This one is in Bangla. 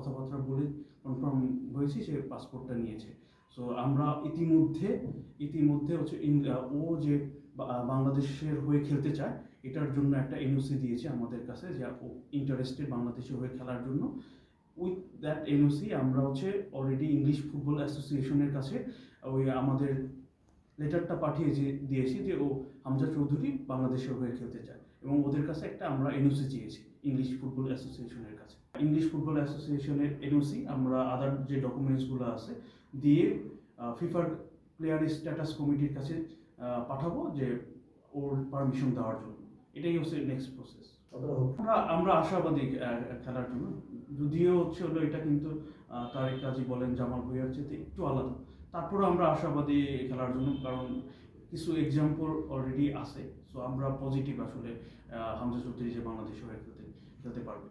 কথাবার্তা বলে কনফার্ম হয়েছি সে পাসপোর্টটা নিয়েছে। সো আমরা ইতিমধ্যে ইতিমধ্যে হচ্ছে ও যে বাংলাদেশের হয়ে খেলতে চায়, এটার জন্য একটা এনওসি দিয়েছে আমাদের কাছে যে, ও ইন্টারেস্টেড বাংলাদেশের হয়ে খেলার জন্য। উইথ দ্যাট এনওসি আমরা হচ্ছে অলরেডি ইংলিশ ফুটবল অ্যাসোসিয়েশনের কাছে, ওই আমাদের লেটারটা পাঠিয়ে যে দিয়েছি যে, ও হামজা চৌধুরী বাংলাদেশের হয়ে খেলতে চায়। এবং ওদের কাছে একটা আমরা এনওসি চেয়েছি ইংলিশ ফুটবল অ্যাসোসিয়েশনের কাছে। ইংলিশ ফুটবল অ্যাসোসিয়েশনের এনওসি আমরা আদার যে ডকুমেন্টসগুলো আছে, দিয়ে ফিফার প্লেয়ার স্ট্যাটাস কমিটির কাছে পাঠাবো যে, ওর পারমিশন দেওয়ার জন্য। এটাই হচ্ছে নেক্সট প্রসেস আমরা আমরা আশাবাদী খেলার জন্য। যদিও হচ্ছে হলো এটা কিন্তু তারেক কাজী বলেন, জামাল ভুইয়ার চেয়ে একটু আলাদা। তারপরে আমরা আশাবাদী খেলার জন্য, কারণ কিছু এক্সাম্পল অলরেডি আছে। সো আমরা পজিটিভ আসলে হামজা চৌধুরী যে বাংলাদেশ হয়ে খেলতে খেলতে পারবে।